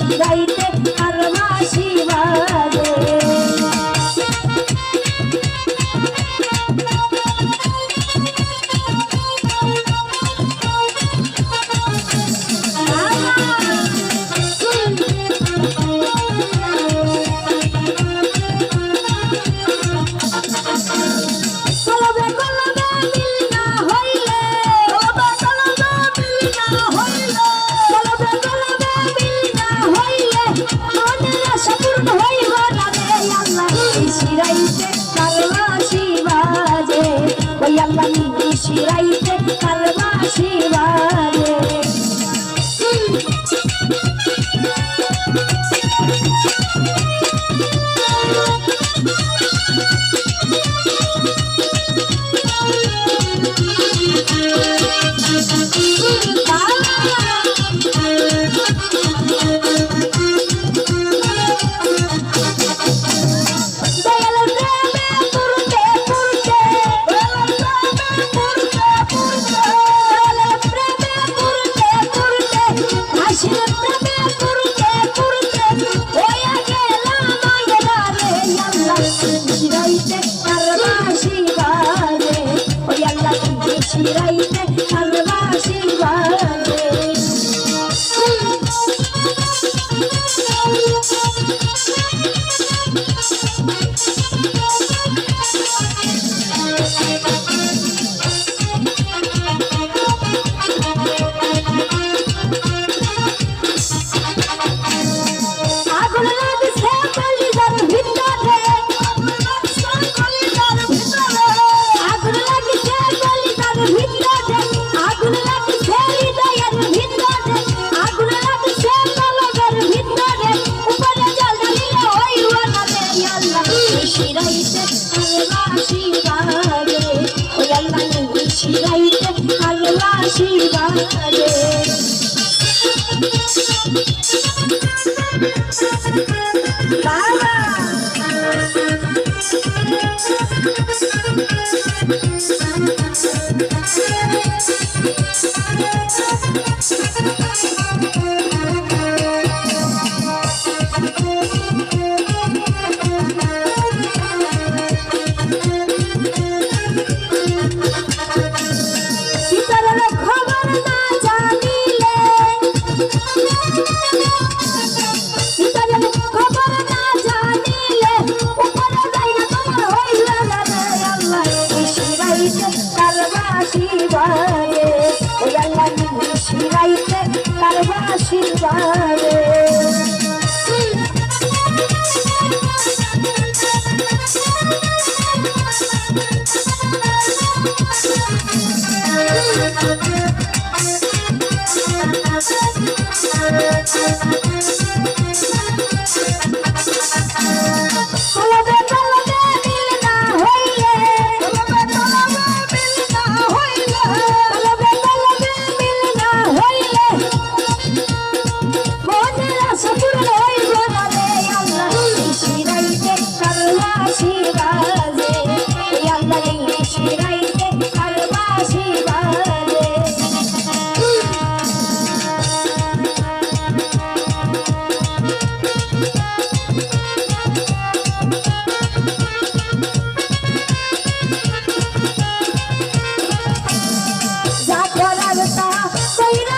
গাই শিরাই Bye. বাসি গাইতে তার বাসি Thank you. Say